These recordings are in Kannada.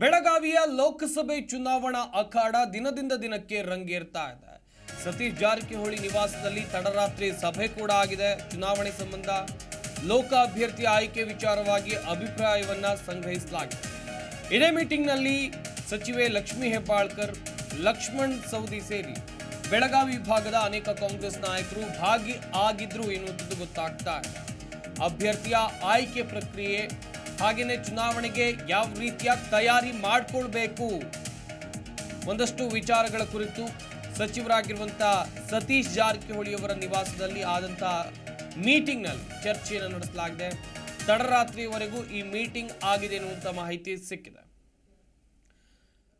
ಬೆಳಗಾವಿಯ ಲೋಕಸಭೆ ಚುನಾವಣಾ ಅಖಾಡ ದಿನದಿಂದ ದಿನಕ್ಕೆ ರಂಗೇರ್ತಾ ಇದೆ. ಸತೀಶ್ ಜಾರಕಿಹೊಳಿ ನಿವಾಸದಲ್ಲಿ ತಡರಾತ್ರಿ ಸಭೆ ಕೂಡ ಆಗಿದೆ. ಚುನಾವಣೆ ಸಂಬಂಧ ಲೋಕ ಅಭ್ಯರ್ಥಿ ಆಯ್ಕೆ ವಿಚಾರವಾಗಿ ಅಭಿಪ್ರಾಯವನ್ನ ಸಂಗ್ರಹಿಸಲಾಗಿದೆ. ಇದೇ ಮೀಟಿಂಗ್ನಲ್ಲಿ ಸಚಿವೆ ಲಕ್ಷ್ಮೀ ಹೆಬ್ಬಾಳ್ಕರ್, ಲಕ್ಷ್ಮಣ್ ಸೌದಿ ಸೇರಿ ಬೆಳಗಾವಿ ವಿಭಾಗದ ಅನೇಕ ಕಾಂಗ್ರೆಸ್ ನಾಯಕರು ಭಾಗಿ ಆಗಿದ್ರು ಎನ್ನುವುದು ಗೊತ್ತಾಗ್ತಾ ಅಭ್ಯರ್ಥಿಯ ಆಯ್ಕೆ ಪ್ರಕ್ರಿಯೆ ಹಾಗೆಯೇ ಚುನಾವಣೆಗೆ ಯಾವ ರೀತಿಯ ತಯಾರಿ ಮಾಡಿಕೊಳ್ಬೇಕು? ಒಂದಷ್ಟು ವಿಚಾರಗಳ ಕುರಿತು ಸಚಿವರಾಗಿರುವಂಥ ಸತೀಶ್ ಜಾರಕಿಹೊಳಿ ಅವರ ನಿವಾಸದಲ್ಲಿ ಆದಂಥ ಮೀಟಿಂಗ್ನಲ್ಲಿ ಚರ್ಚೆಯನ್ನು ನಡೆಸಲಾಗಿದೆ. ತಡರಾತ್ರಿವರೆಗೂ ಈ ಮೀಟಿಂಗ್ ಆಗಿದೆ ಎನ್ನುವಂಥ ಮಾಹಿತಿ ಸಿಕ್ಕಿದೆ.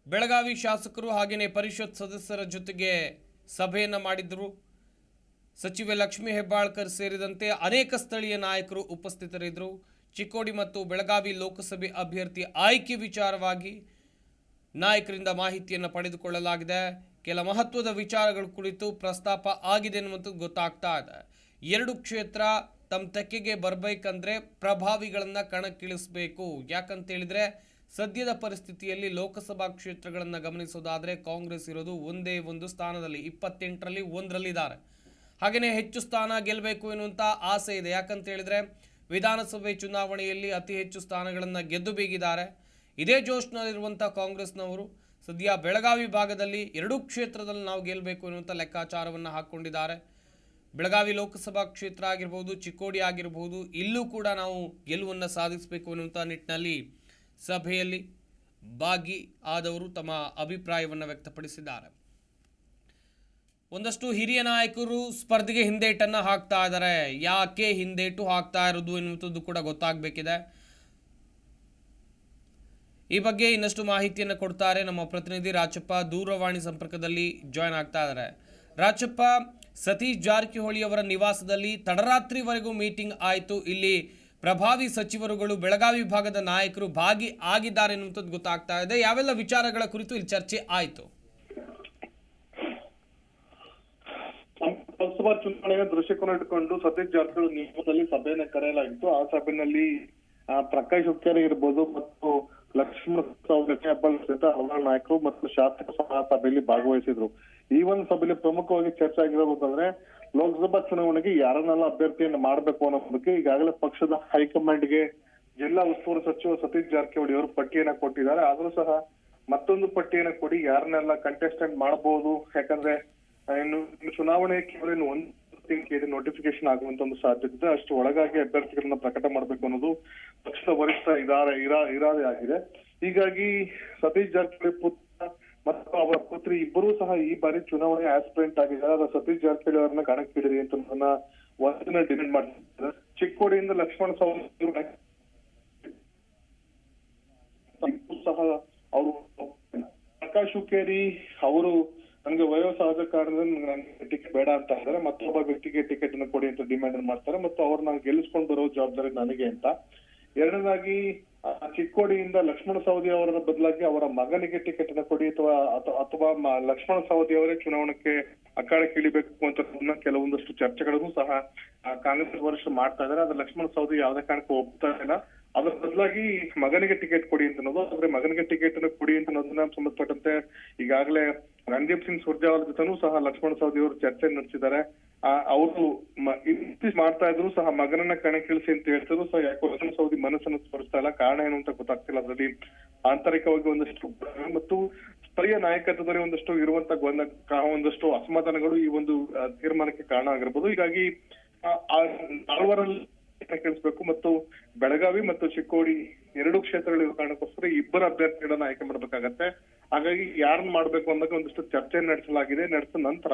ಬೆಳಗಾವಿ ಶಾಸಕರು ಹಾಗೆಯೇ ಪರಿಷತ್ ಸದಸ್ಯರ ಜೊತೆಗೆ ಸಭೆಯನ್ನು ಮಾಡಿದ್ರು. ಸಚಿವೆ ಲಕ್ಷ್ಮೀ ಹೆಬ್ಬಾಳ್ಕರ್ ಸೇರಿದಂತೆ ಅನೇಕ ಸ್ಥಳೀಯ ನಾಯಕರು ಉಪಸ್ಥಿತರಿದ್ದರು. ಚಿಕ್ಕೋಡಿ ಮತ್ತು ಬೆಳಗಾವಿ ಲೋಕಸಭೆ ಅಭ್ಯರ್ಥಿ ಆಯ್ಕೆ ವಿಚಾರವಾಗಿ ನಾಯಕರಿಂದ ಮಾಹಿತಿಯನ್ನು ಪಡೆದುಕೊಳ್ಳಲಾಗಿದೆ. ಕೆಲ ಮಹತ್ವದ ವಿಚಾರಗಳ ಕುರಿತು ಪ್ರಸ್ತಾಪ ಆಗಿದೆ ಎನ್ನುವಂಥದ್ದು ಗೊತ್ತಾಗ್ತಾ ಇದೆ. ಎರಡು ಕ್ಷೇತ್ರ ತಮ್ಮ ತೆಕ್ಕೆಗೆ ಬರಬೇಕಂದ್ರೆ ಪ್ರಭಾವಿಗಳನ್ನು ಕಣಕ್ಕಿಳಿಸಬೇಕು. ಯಾಕಂತೇಳಿದರೆ ಸದ್ಯದ ಪರಿಸ್ಥಿತಿಯಲ್ಲಿ ಲೋಕಸಭಾ ಕ್ಷೇತ್ರಗಳನ್ನು ಗಮನಿಸೋದಾದರೆ ಕಾಂಗ್ರೆಸ್ ಇರೋದು ಒಂದೇ ಒಂದು ಸ್ಥಾನದಲ್ಲಿ, ಇಪ್ಪತ್ತೆಂಟರಲ್ಲಿ ಒಂದರಲ್ಲಿದ್ದಾರೆ. ಹಾಗೆಯೇ ಹೆಚ್ಚು ಸ್ಥಾನ ಗೆಲ್ಲಬೇಕು ಎನ್ನುವಂಥ ಆಸೆ ಇದೆ. ಯಾಕಂತ ಹೇಳಿದ್ರೆ ವಿಧಾನಸಭೆ ಚುನಾವಣೆಯಲ್ಲಿ ಅತಿ ಹೆಚ್ಚು ಸ್ಥಾನಗಳನ್ನು ಗೆದ್ದು ಬೀಗಿದ್ದಾರೆ. ಇದೇ ಜೋಶ್ನಲ್ಲಿರುವಂಥ ಕಾಂಗ್ರೆಸ್ನವರು ಸದ್ಯ ಬೆಳಗಾವಿ ಭಾಗದಲ್ಲಿ ಎರಡೂ ಕ್ಷೇತ್ರದಲ್ಲಿ ನಾವು ಗೆಲ್ಲಬೇಕು ಎನ್ನುವಂಥ ಲೆಕ್ಕಾಚಾರವನ್ನು ಹಾಕ್ಕೊಂಡಿದ್ದಾರೆ. ಬೆಳಗಾವಿ ಲೋಕಸಭಾ ಕ್ಷೇತ್ರ ಆಗಿರ್ಬೋದು, ಚಿಕ್ಕೋಡಿ ಆಗಿರ್ಬೋದು, ಇಲ್ಲೂ ಕೂಡ ನಾವು ಗೆಲುವನ್ನು ಸಾಧಿಸಬೇಕು ಎನ್ನುವಂಥ ನಿಟ್ಟಿನಲ್ಲಿ ಸಭೆಯಲ್ಲಿ ಭಾಗಿ ಆದವರು ತಮ್ಮ ಅಭಿಪ್ರಾಯವನ್ನು ವ್ಯಕ್ತಪಡಿಸಿದ್ದಾರೆ. ಒಂದಷ್ಟು ಹಿರಿಯ ನಾಯಕರು ಸ್ಪರ್ಧೆಗೆ ಹಿಂದೇಟನ್ನು ಹಾಕ್ತಾ ಇದ್ದಾರೆ. ಯಾಕೆ ಹಿಂದೇಟು ಹಾಕ್ತಾ ಇರೋದು ಎನ್ನುವಂಥದ್ದು ಕೂಡ ಗೊತ್ತಾಗಬೇಕಿದೆ. ಈ ಬಗ್ಗೆ ಇನ್ನಷ್ಟು ಮಾಹಿತಿಯನ್ನು ಕೊಡ್ತಾರೆ ನಮ್ಮ ಪ್ರತಿನಿಧಿ ರಾಜಪ್ಪ. ದೂರವಾಣಿ ಸಂಪರ್ಕದಲ್ಲಿ ಜಾಯ್ನ್ ಆಗ್ತಾ ಇದ್ದಾರೆ. ರಾಜಪ್ಪ, ಸತೀಶ್ ಜಾರಕಿಹೊಳಿ ಅವರ ನಿವಾಸದಲ್ಲಿ ತಡರಾತ್ರಿವರೆಗೂ ಮೀಟಿಂಗ್ ಆಯಿತು. ಇಲ್ಲಿ ಪ್ರಭಾವಿ ಸಚಿವರುಗಳು, ಬೆಳಗಾವಿ ಭಾಗದ ನಾಯಕರು ಭಾಗಿ ಆಗಿದ್ದಾರೆ ಎನ್ನುವಂಥದ್ದು ಗೊತ್ತಾಗ್ತಾ ಇದೆ. ಯಾವೆಲ್ಲ ವಿಚಾರಗಳ ಕುರಿತು ಇಲ್ಲಿ ಚರ್ಚೆ ಆಯಿತು? ಲೋಕಸಭಾ ಚುನಾವಣೆಯ ಇಟ್ಕೊಂಡು ಸತೀಶ್ ಜಾರಕಿಹೊಳಿ ನಿಯಮದಲ್ಲಿ ಸಭೆಯನ್ನ ಕರೆಯಲಾಗಿತ್ತು. ಆ ಸಭೆಯಲ್ಲಿ ಪ್ರಕಾಶ್ ಹುಕ್ಕೇರಿ ಇರ್ಬೋದು ಮತ್ತು ಲಕ್ಷ್ಮಣ ಹಲವಾರು ನಾಯಕರು ಮತ್ತು ಶಾಸಕ ಸಭೆಯಲ್ಲಿ ಭಾಗವಹಿಸಿದ್ರು. ಈ ಒಂದು ಸಭೆಯಲ್ಲಿ ಪ್ರಮುಖವಾಗಿ ಚರ್ಚೆ ಆಗಿರೋದು ಅಂದ್ರೆ ಲೋಕಸಭಾ ಚುನಾವಣೆಗೆ ಯಾರನ್ನೆಲ್ಲ ಅಭ್ಯರ್ಥಿಯನ್ನು ಮಾಡಬೇಕು ಅನ್ನೋ ಬಗ್ಗೆ ಈಗಾಗಲೇ ಪಕ್ಷದ ಹೈಕಮಾಂಡ್ಗೆ ಜಿಲ್ಲಾ ಉಸ್ತುವಾರಿ ಸಚಿವ ಸತೀಶ್ ಜಾರಕಿಹೊಳಿ ಅವರು ಪಟ್ಟಿಯನ್ನ ಕೊಟ್ಟಿದ್ದಾರೆ. ಆದ್ರೂ ಸಹ ಮತ್ತೊಂದು ಪಟ್ಟಿಯನ್ನ ಕೊಡಿ, ಯಾರನ್ನೆಲ್ಲ ಕಂಟೆಸ್ಟೆಂಟ್ ಮಾಡಬಹುದು ಯಾಕಂದ್ರೆ ಇನ್ನು ಚುನಾವಣೆ ಕೇವಲ ಇನ್ನು ಒಂದು ತಿಂಗಳಿಗೆ ನೋಟಿಫಿಕೇಶನ್ ಆಗುವಂತ ಒಂದು ಸಾಧ್ಯತೆ ಇದೆ. ಅಷ್ಟು ಒಳಗಾಗಿ ಅಭ್ಯರ್ಥಿಗಳನ್ನ ಪ್ರಕಟ ಮಾಡಬೇಕು ಅನ್ನೋದು ಪಕ್ಷದ ವರಿಷ್ಠ ಇರಾರ ಇರಾ, ಇರಾದೆ ಆಗಿದೆ. ಹೀಗಾಗಿ ಸತೀಶ್ ಜಾರಕಿಹೊಳಿ ಪುತ್ರ ಮತ್ತು ಅವರ ಪುತ್ರಿ ಇಬ್ಬರೂ ಸಹ ಈ ಬಾರಿ ಚುನಾವಣೆ ಆಸ್ಪಿರೆಂಟ್ ಆಗಿದ್ದಾರೆ. ಸತೀಶ್ ಜಾರಕಿಹೊಳಿ ಅವರನ್ನ ಕಣಕ್ಕಿಡಿರಿ ಅಂತ ನನ್ನ ಒಂದಿನ ಡಿಮ್ಯಾಂಡ್ ಮಾಡ್ತಿದ್ದಾರೆ. ಚಿಕ್ಕೋಡಿಯಿಂದ ಲಕ್ಷ್ಮಣ ಸವದಿ ಸಹ ಅವರು ಪ್ರಕಾಶ್ ಹುಕ್ಕೇರಿ ಅವರು ನನಗೆ ವಯೋಸಹಜ ಕಾರಣದಿಂದ ನನಗೆ ಟಿಕೆಟ್ ಬೇಡ ಅಂತ ಹೇಳಿದ್ರೆ ಮತ್ತೊಬ್ಬ ವ್ಯಕ್ತಿಗೆ ಟಿಕೆಟ್ ಅನ್ನು ಕೊಡಿ ಅಂತ ಡಿಮ್ಯಾಂಡ್ ಮಾಡ್ತಾರೆ. ಮತ್ತು ಅವ್ರನ್ನ ಗೆಲ್ಲಿಸ್ಕೊಂಡು ಬರೋ ಜವಾಬ್ದಾರಿ ನನಗೆ ಅಂತ. ಎರಡನೇದಾಗಿ ಚಿಕ್ಕೋಡಿಯಿಂದ ಲಕ್ಷ್ಮಣ ಸವದಿ ಅವರ ಬದಲಾಗಿ ಅವರ ಮಗನಿಗೆ ಟಿಕೆಟ್ ಅನ್ನು ಕೊಡಿ ಅಥವಾ ಅಥ- ಅಥವಾ ಲಕ್ಷ್ಮಣ ಸವದಿ ಅವರೇ ಚುನಾವಣೆಗೆ ಅಖಾಡಕ್ಕೆ ಇಳಿಬೇಕು ಅಂತ ಅನ್ನೋ ಕೆಲವೊಂದಷ್ಟು ಚರ್ಚೆಗಳನ್ನು ಸಹ ಕಾಂಗ್ರೆಸ್ ವರ್ಷ ಮಾಡ್ತಾ ಇದ್ದಾರೆ. ಆದ್ರೆ ಲಕ್ಷ್ಮಣ ಸವದಿ ಯಾವುದೇ ಕಾರಣಕ್ಕೂ ಒಪ್ತಾ ಇಲ್ಲ. ಅದ್ರ ಬದಲಾಗಿ ಮಗನಿಗೆ ಟಿಕೆಟ್ ಕೊಡಿ ಅಂತ ಅನ್ನೋದು, ಆದ್ರೆ ಮಗನಿಗೆ ಟಿಕೆಟ್ ಅನ್ನು ಕೊಡಿ ಅಂತ ಅನ್ನೋದನ್ನ ಸಂಬಂಧಪಟ್ಟಂತೆ ಈಗಾಗಲೇ ರಣದೀಪ್ ಸಿಂಗ್ ಸುರ್ಜೇವಾಲ ಜೊತೆನೂ ಸಹ ಲಕ್ಷ್ಮಣ ಸವದಿ ಅವರು ಚರ್ಚೆ ನಡೆಸಿದ್ದಾರೆ. ಅವರು ಇನ್ಸಿಸ್ಟ್ ಮಾಡ್ತಾ ಇದ್ರು, ಸಹ ಮಗನನ್ನ ಕಣಕ್ಕಿಳಿಸಿ ಅಂತ ಹೇಳ್ತಿದ್ರು. ಸಹ ಯಾಕೋ ಲಕ್ಷ್ಮಣ ಸವದಿ ಮನಸ್ಸನ್ನು ಸ್ಮರಿಸ್ತಾ ಇಲ್ಲ. ಕಾರಣ ಏನು ಅಂತ ಗೊತ್ತಾಗ್ತಿಲ್ಲ ಅದರಲ್ಲಿ. ಆಂತರಿಕವಾಗಿ ಒಂದಷ್ಟು ಮತ್ತು ಸ್ಥಳೀಯ ನಾಯಕತ್ವದಲ್ಲಿ ಒಂದಷ್ಟು ಇರುವಂತ ಒಂದಷ್ಟು ಅಸಮಾಧಾನಗಳು ಈ ಒಂದು ತೀರ್ಮಾನಕ್ಕೆ ಕಾರಣ ಆಗಿರ್ಬೋದು. ಹೀಗಾಗಿ ಕೇಳಿಸ್ಬೇಕು ಮತ್ತು ಬೆಳಗಾವಿ ಮತ್ತು ಚಿಕ್ಕೋಡಿ ಎರಡು ಕ್ಷೇತ್ರಗಳಿರುವ ಕಾರಣಕ್ಕೋಸ್ಕರ ಇಬ್ಬರ ಅಭ್ಯರ್ಥಿಗಳನ್ನ ಆಯ್ಕೆ ಮಾಡ್ಬೇಕಾಗತ್ತೆ. ಹಾಗಾಗಿ ಯಾರನ್ನ ಮಾಡ್ಬೇಕು ಅನ್ನೋಕೆ ಒಂದಿಷ್ಟು ಚರ್ಚೆ ನಡೆಸಲಾಗಿದೆ. ನಡೆಸಿದ ನಂತರ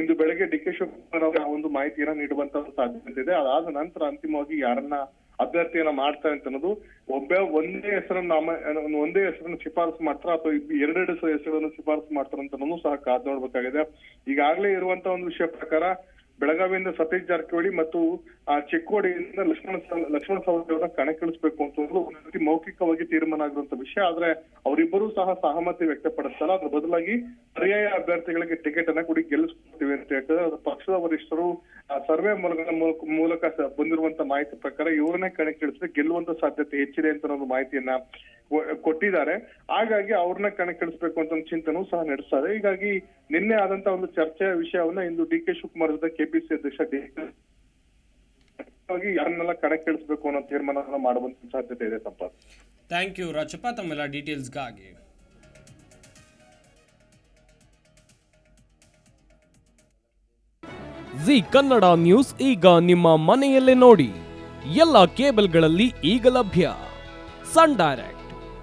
ಇಂದು ಬೆಳಗ್ಗೆ ಡಿ ಕೆ ಶಿವಕುಮಾರ್ ಅವರು ಒಂದು ಮಾಹಿತಿಯನ್ನ ನೀಡುವಂತ ಸಾಧ್ಯತೆ ಇದೆ. ಅದಾದ ನಂತರ ಅಂತಿಮವಾಗಿ ಯಾರನ್ನ ಅಭ್ಯರ್ಥಿಯನ್ನ ಮಾಡ್ತಾರೆ ಅಂತ ಅನ್ನೋದು ಒಬ್ಬ ಒಂದೇ ಹೆಸರನ್ನ ಒಂದು ಹೆಸರನ್ನು ಶಿಫಾರಸು ಮಾಡ್ತಾರ ಅಥವಾ ಎರಡೆರಡು ಹೆಸರುಗಳನ್ನು ಶಿಫಾರಸು ಮಾಡ್ತಾರ ಅಂತ ಸಹ ಕಾದ್ ನೋಡ್ಬೇಕಾಗಿದೆ. ಈಗಾಗಲೇ ಇರುವಂತ ಒಂದು ವಿಷಯ ಪ್ರಕಾರ ಬೆಳಗಾವಿಯಿಂದ ಸತೀಶ್ ಜಾರಕಿಹೊಳಿ ಮತ್ತು, ಆ, ಚಿಕ್ಕೋಡಿಯಿಂದ ಲಕ್ಷ್ಮಣ ಲಕ್ಷ್ಮಣ ಸವದಿ ಅವರನ್ನ ಕಣಕ್ಕಿಳಿಸ್ಬೇಕು ಅಂತ ಒಂದು ರೀತಿ ಮೌಖಿಕವಾಗಿ ತೀರ್ಮಾನ ಆಗಿರುವಂತ ವಿಷಯ. ಆದ್ರೆ ಅವರಿಬ್ಬರೂ ಸಹ ಸಹಮತಿ ವ್ಯಕ್ತಪಡಿಸಲ್ಲ ಅದ್ರ ಬದಲಾಗಿ ಪರ್ಯಾಯ ಅಭ್ಯರ್ಥಿಗಳಿಗೆ ಟಿಕೆಟ್ ಅನ್ನ ಕೊಡಿ ಗೆಲ್ಲಿಸ್ಕೊಳ್ತೀವಿ ಅಂತ ಹೇಳ್ತಾರೆ. ಪಕ್ಷದ ವರಿಷ್ಠರು ಸರ್ವೆ ಮೂಲಕ, ಮೂಲಕ- ಬಂದಿರುವಂತ ಮಾಹಿತಿ ಪ್ರಕಾರ ಇವರನ್ನೇ ಕಣಕ್ಕಿಳಿಸಿದ್ರೆ ಗೆಲ್ಲುವಂತ ಸಾಧ್ಯತೆ ಹೆಚ್ಚಿದೆ ಅಂತ ಒಂದು ಮಾಹಿತಿಯನ್ನ ಕೊಟ್ಟಿದ್ದಾರೆ. ಹಾಗಾಗಿ ಅವ್ರನ್ನ ಕಣಕ್ಕಿಳಿಸ್ಬೇಕು ಅಂತ ಒಂದು ಚಿಂತನೂ ಸಹ ನಡೆಸ್ತಾರೆ ಹೀಗಾಗಿ ನಿನ್ನೆ ಆದಂತ ಒಂದು ಚರ್ಚೆಯ ವಿಷಯವನ್ನ ಇಂದು ಡಿ ಕೆ ಶಿವಕುಮಾರ್ ಜೊತೆ ಕೆಪಿಸಿ ಅಧ್ಯಕ್ಷ ಡಿ ಯಾರನ್ನೆಲ್ಲ ಕಣಕ್ಕಿಳಿಸ್ಬೇಕು ಅನ್ನೋ ತೀರ್ಮಾನ ಮಾಡುವಂತ ಸಾಧ್ಯತೆ ಇದೆ ಸಂಪಾತ್ ಥ್ಯಾಂಕ್ ಯು ರಾಜಪ್ಪ ತಮ್ಮೆಲ್ಲ ಡೀಟೇಲ್ಸ್ಗಾಗಿ. ಜಿ ಕನ್ನಡ ನ್ಯೂಸ್ ಈಗ ನಿಮ್ಮ ಮನೆಯಲ್ಲೇ ನೋಡಿ. ಎಲ್ಲ ಕೇಬಲ್ಗಳಲ್ಲಿ ಈಗ ಲಭ್ಯ. Sun Direct.